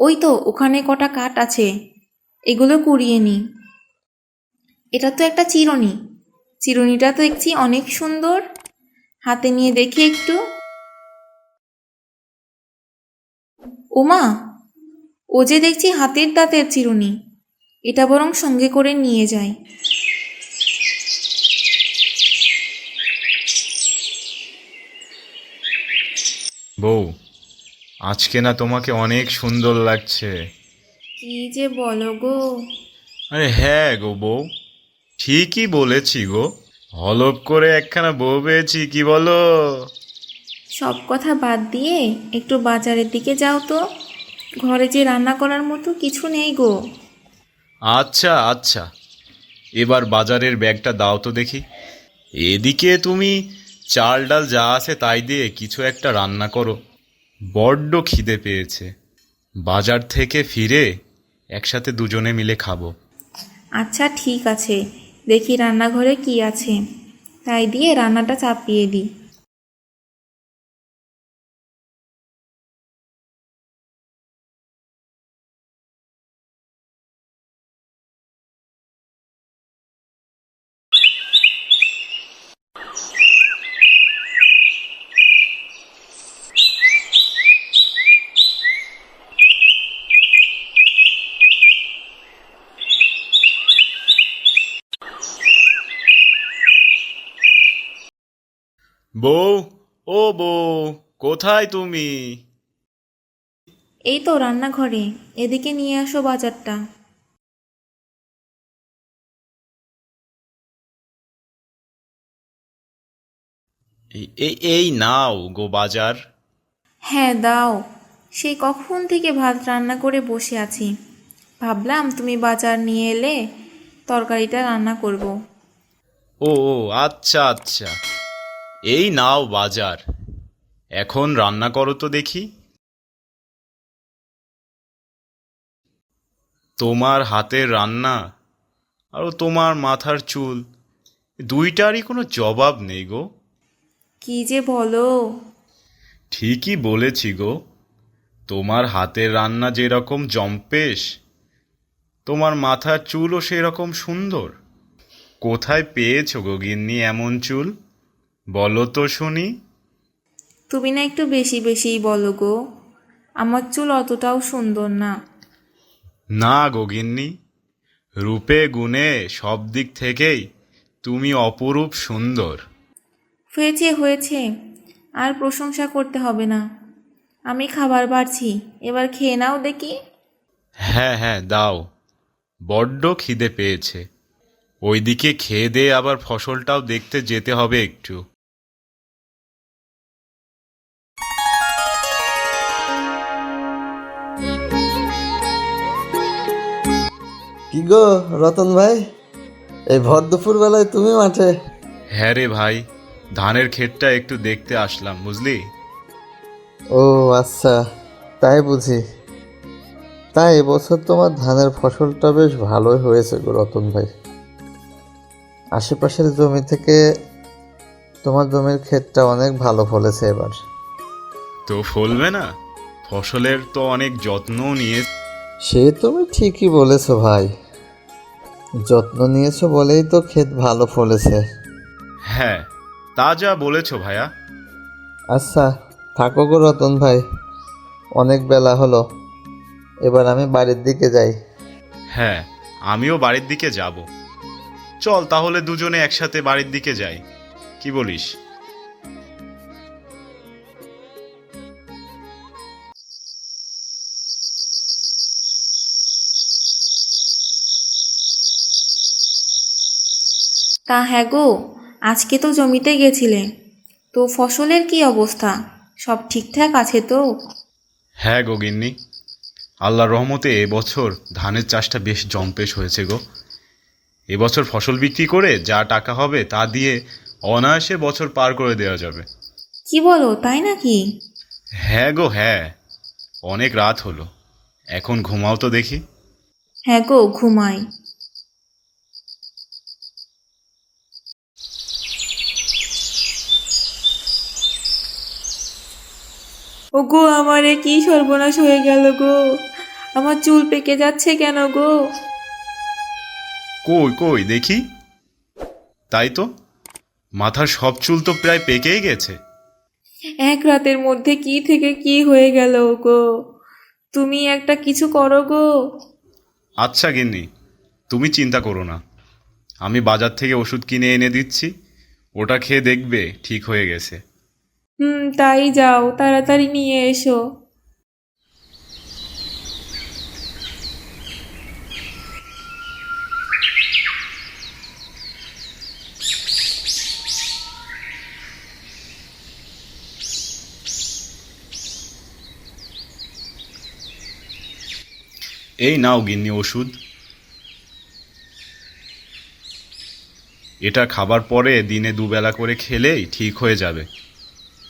ওই তো, ওখানে কটা কাঠ আছে। এগুলো কুড়িয়ে নি। এটা তো একটা চিরুনি। চিরুনিটা তো দেখছি অনেক সুন্দর। হাতে নিয়ে দেখি একটু। ওমা, ও যে দেখছি হাতের দাঁতের চিরুনি। এটা বরং সঙ্গে করে নিয়ে যায়। বউ আজকে না তোমাকে অনেক সুন্দর লাগছে। কি যে বলো গো? আরে হ্যাঁ গো বউ ঠিকই বলেছি গো। হলপ করে একখানা বউ পেয়েছি কি বলো? সব কথা বাদ দিয়ে একটু বাজারের দিকে যাও তো। ঘরে যে রান্না করার মতো কিছু নেই গো। আচ্ছা আচ্ছা। এবার বাজারের ব্যাগটা দাও তো দেখি। এদিকে তুমি চাল ডাল যা আছে তাই দিয়ে কিছু একটা রান্না করো। বড্ড খিদে পেয়েছে। বাজার থেকে ফিরে একসাথে দুজনে মিলে খাব। আচ্ছা ঠিক আছে। দেখি রান্নাঘরে কি আছে। তাই দিয়ে রান্নাটা চাপিয়ে দিই। বউ ও বউ কোথায় তুমি? এই তো রান্নাঘরে এদিকে নিয়ে আসো বাজারটা। এই- এই এই নাও গো বাজার। হ্যাঁ দাও। সেই কখন থেকে ভাত রান্না করে বসে আছি। ভাবলাম তুমি বাজার নিয়ে এলে তরকারিটা রান্না করব। ও ও আচ্ছা আচ্ছা। এই নাও বাজার। এখন রান্না করো তো দেখি। তোমার হাতের রান্না আর তোমার মাথার চুল দুইটারই কোনো জবাব নেই গো। কি যে বলো? ঠিকই বলেছি গো। তোমার হাতের রান্না যেরকম জম্পেশ তোমার মাথার চুলও সেরকম সুন্দর। কোথায় পেয়েছ গো গিন্নি এমন চুল? বলো তো শুনি। তুমি না একটু বেশি বেশিই বলো গো। আমার চুল অতটাও সুন্দর না। না গো গিন্নি রূপে গুণে সব দিক থেকেই তুমি অপরূপ সুন্দর। হয়েছে হয়েছে আর প্রশংসা করতে হবে না। আমি খাবার বাড়ছি এবার খেয়ে নাও দেখি। হ্যাঁ হ্যাঁ দাও। বড্ড খিদে পেয়েছে। ওইদিকে খেয়ে দিয়ে আবার ফসলটাও দেখতে যেতে হবে একটু। কি গো রতন ভাই? এই ভর দুপুর বেলায় তুমি মাঠে? হ্যাঁ রে ভাই ধানের ক্ষেতটা একটু দেখতে আসলাম বুঝলি? ও আচ্ছা তাই বুঝি। তাই এবছর তোমার ধানের ফসলটা বেশ ভালোই হয়েছে গো রতন ভাই। আশেপাশের জমি থেকে তোমার জমির ক্ষেতটা অনেক ভালো ফলেছে এবার। তো ফলবে না? ফসলের তো অনেক যত্নও নিয়ে সে তুমি ঠিকই বলেছ ভাই। যত্ন নিয়েছো বলেই তো ক্ষেত ভালো ফলেছে। হ্যাঁ তা যা বলেছ ভাইয়া। আচ্ছা থাকো গো রতন ভাই অনেক বেলা হলো। এবার আমি বাড়ির দিকে যাই। হ্যাঁ আমিও বাড়ির দিকে যাব। চল তাহলে দুজনে একসাথে বাড়ির দিকে যাই। কি বলিস? তা হ্যাঁ গো আজকে তো জমিতে গেছিলে। তো ফসলের কি অবস্থা? সব ঠিকঠাক আছে তো? হ্যাঁ গো গিন্নি। আল্লাহর রহমতে এবছর ধানের চাষটা বেশ জম্পেশ হয়েছে গো। এবছর ফসল বিক্রি করে যা টাকা হবে তা দিয়ে অনায়াসে বছর পার করে দেওয়া যাবে। কি বলো তাই নাকি? হ্যাঁ গো হ্যাঁ। অনেক রাত হলো। এখন ঘুমাও তো দেখি। হ্যাঁ গো ঘুমাই। ওগো আমারে কি সর্বনাশ হয়ে গেল গো? আমার চুল পেকে যাচ্ছে কেন গো? কই কই দেখি। তাই তো মাথার সব চুল তো প্রায় পেকেই গেছে। এক রাতের মধ্যে কি থেকে কি হয়ে গেল গো? তুমি একটা কিছু করো গো। আচ্ছা গিন্নি তুমি চিন্তা করো না। আমি বাজার থেকে ওষুধ কিনে এনে দিচ্ছি ওটা খেয়ে দেখবে ঠিক হয়ে গেছে। হুম, তাই যাও, তাড়াতাড়ি নিয়ে এসো। এই নাও গিন্নি ওষুধ। এটা খাবার পরে দিনে দুবেলা করে খেলেই ঠিক হয়ে যাবে।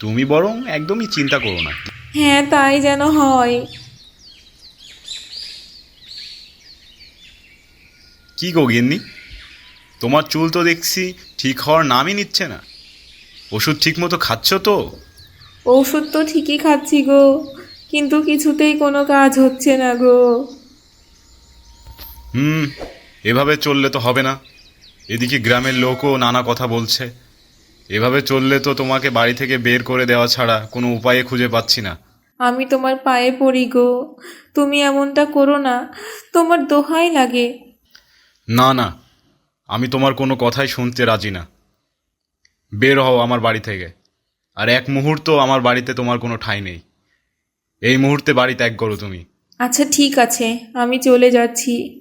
তুমি বরং একদমই চিন্তা করো না। হ্যাঁ তাই যেন হয়। কি গো গিন্নি? তোমার চুল তো দেখছি ঠিক হওয়ার নামই নিচ্ছে না। ওষুধ ঠিক মতো খাচ্ছ তো? ওষুধ তো ঠিকই খাচ্ছি গো কিন্তু কিছুতেই কোনো কাজ হচ্ছে না গো। হুম এভাবে চললে তো হবে না। এদিকে গ্রামের লোকও নানা কথা বলছে। এভাবে চললে তো তোমাকে বাড়ি থেকে বের করে দেওয়া ছাড়া কোনো উপায়ে খুঁজে পাচ্ছি না। আমি তোমার পায়ে পড়ি গো। তুমি এমনটা করো না। তোমার দোহাই লাগে। না না। আমি তোমার কোনো কথাই শুনতে রাজি না। বের হও আমার বাড়ি থেকে। আর এক মুহূর্ত আমার বাড়িতে তোমার কোনো ঠাঁই নেই। এই মুহূর্তে বাড়ি ত্যাগ করো তুমি। আচ্ছা ঠিক আছে। আমি চলে যাচ্ছি।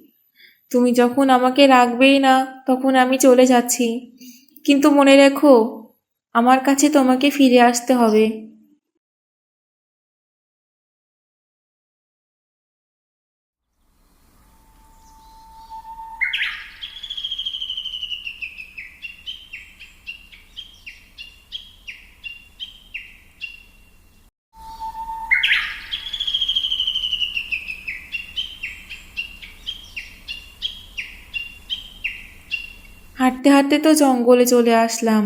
তুমি যখন আমাকে রাখবেই না তখন আমি চলে যাচ্ছি। কিন্তু মনে রেখো আমার কাছে তোমাকে ফিরে আসতে হবে। হাঁটতে হাঁটতে তো জঙ্গলে চলে আসলাম।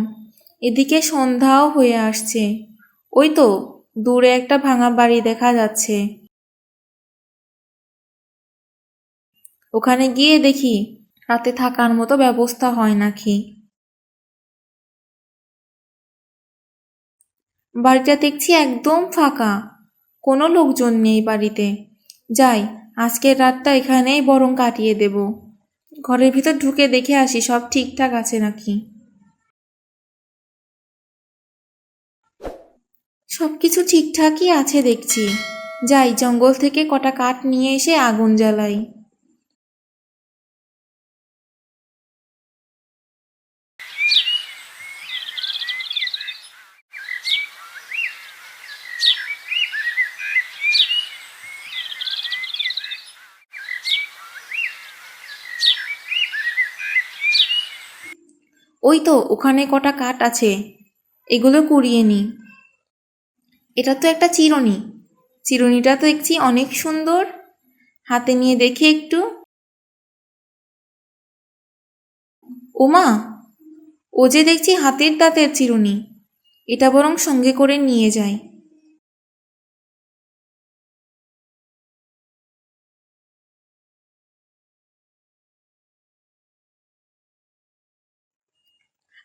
এদিকে সন্ধ্যাও হয়ে আসছে। ওই তো, দূরে একটা ভাঙা বাড়ি দেখা যাচ্ছে। ওখানে গিয়ে দেখি, রাতে থাকার মতো ব্যবস্থা হয় নাকি। বাড়িটা দেখছি একদম ফাঁকা। কোনো লোকজন নেই বাড়িতে। যাই, আজকের রাতটা এখানেই বরং কাটিয়ে দেব। ঘরের ভিতর ঢুকে দেখে আসি সব ঠিকঠাক আছে নাকি। সব কিছু ঠিকঠাকই আছে দেখছি। যাই, জঙ্গল থেকে কটা কাঠ নিয়ে এসে আগুন জ্বালাই। ওই তো, ওখানে কটা কাঠ আছে। এগুলো কুড়িয়ে নি। এটা তো একটা চিরুনি। চিরুনিটা তো দেখছি অনেক সুন্দর। হাতে নিয়ে দেখি একটু। ওমা, ও যে দেখছি হাতের দাঁতের চিরুনি। এটা বরং সঙ্গে করে নিয়ে যাই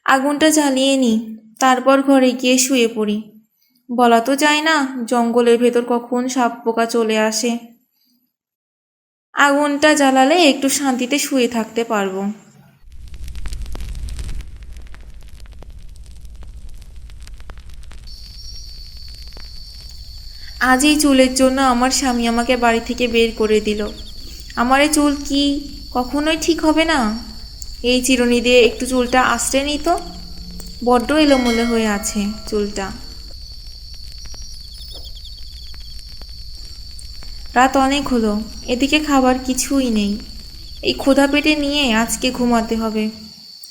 আগুনটা জ্বালিয়ে নিই তারপর ঘরে গিয়ে শুয়ে পড়ি। বলা তো যায় না, জঙ্গলের ভেতর কখন সাপ পোকা চলে আসে। আগুনটা জ্বালালে একটু শান্তিতে শুয়ে থাকতে পারব। আজ এই চুলের জন্য আমার স্বামী আমাকে বাড়ি থেকে বের করে দিল। আমার এই চুল কি কখনোই ঠিক হবে না? এই চিরুনি দিয়ে একটু চুলটা আশ্রে নিত বড্ড এলোমেলো হয়ে আছে চুলটা। রাত অনেক হলো, এদিকে খাবার কিছুই নেই। এই ক্ষুধা পেটে নিয়ে আজকে ঘুমাতে হবে।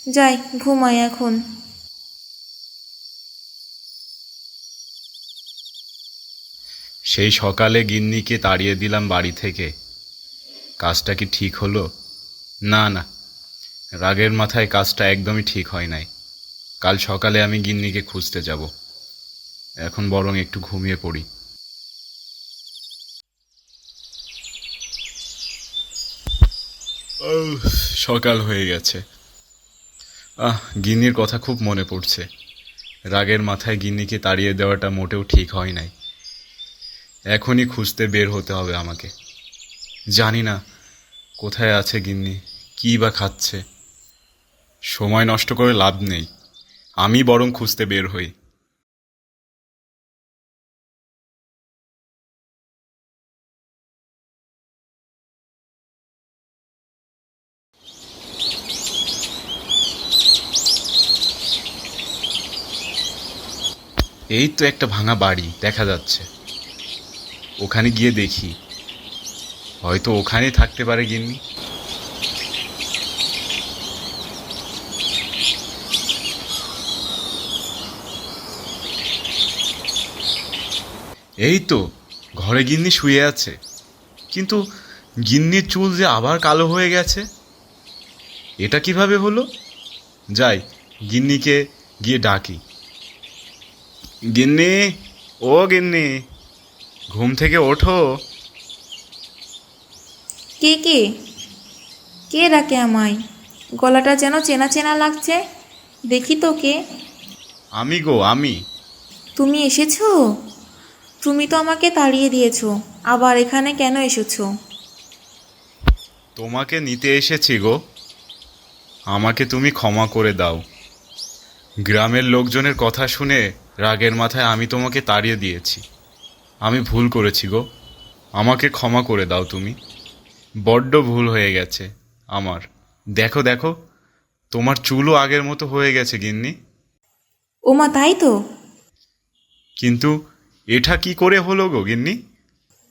যাই, ঘুমাই এখন। সেই সকালে গিন্নিকে তাড়িয়ে দিলাম বাড়ি থেকে। কাজটা কি ঠিক হলো? না না। রাগের মাথায় কাজটা একদমই ঠিক হয় নাই। কাল সকালে আমি গিন্নিকে খুঁজতে যাব। এখন বরং একটু ঘুমিয়ে পড়ি। সকাল হয়ে গেছে। আহ, গিন্নির কথা খুব মনে পড়ছে। রাগের মাথায় গিন্নিকে তাড়িয়ে দেওয়াটা মোটেও ঠিক হয় নাই। এখনই খুঁজতে বের হতে হবে আমাকে। জানি না কোথায় আছে গিন্নি, কী বা খাচ্ছে। সময় নষ্ট করে লাভ নেই। আমি বরং খুঁজতে বের হই। এই তো একটা ভাঙা বাড়ি, দেখা যাচ্ছে। ওখানে গিয়ে দেখি। হয়তো ওখানেই থাকতে পারে গিন্নি। এই তো ঘরে গিন্নি শুয়ে আছে। কিন্তু গিন্নির চুল যে আবার কালো হয়ে গেছে এটা কীভাবে হলো? যাই গিন্নিকে গিয়ে ডাকি। গিন্নি ও গিন্নি ঘুম থেকে ওঠো। কে কে? কে ডাকে আমায়? গলাটা যেন চেনা চেনা লাগছে। দেখি তো কে। আমি গো আমি। তুমি এসেছ? তুমি তো আমাকে তাড়িয়ে দিয়েছ আবার এখানে কেন এসেছ? তোমাকে নিতে এসেছি গো। আমাকে তুমি ক্ষমা করে দাও। গ্রামের লোকজনের কথা শুনে রাগের মাথায় আমি তোমাকে তাড়িয়ে দিয়েছি। আমি ভুল করেছি গো। আমাকে ক্ষমা করে দাও তুমি। বড্ড ভুল হয়ে গেছে আমার। দেখো দেখো তোমার চুলও আগের মতো হয়ে গেছে গিন্নি। ওমা তাই তো। কিন্তু এটা কি করে হলো গো গিন্নি?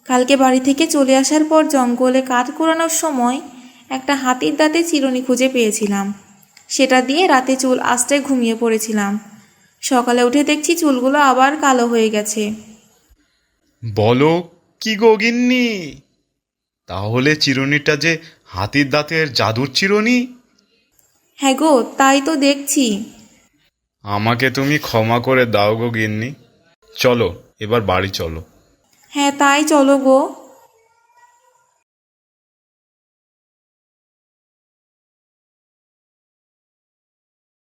কালকে বাড়ি থেকে চলে আসার পর জঙ্গলে কাঠ কুড়ানোর সময় একটা হাতির দাঁতে চিরুনি খুঁজে পেয়েছিলাম। সেটা দিয়ে রাতে চুল আস্তে ঘুমিয়ে পড়েছিলাম। সকালে উঠে দেখছি চুলগুলো আবার কালো হয়ে গেছে। বলো কি গো গিন্নি? তাহলে চিরুনিটা যে হাতির দাঁতের জাদুর চিরুনি? হ্যাঁ গো তাই তো দেখছি। আমাকে তুমি ক্ষমা করে দাও গো গিন্নি। চলো এবার বাড়ি চলো। হ্যাঁ তাই চলো গো।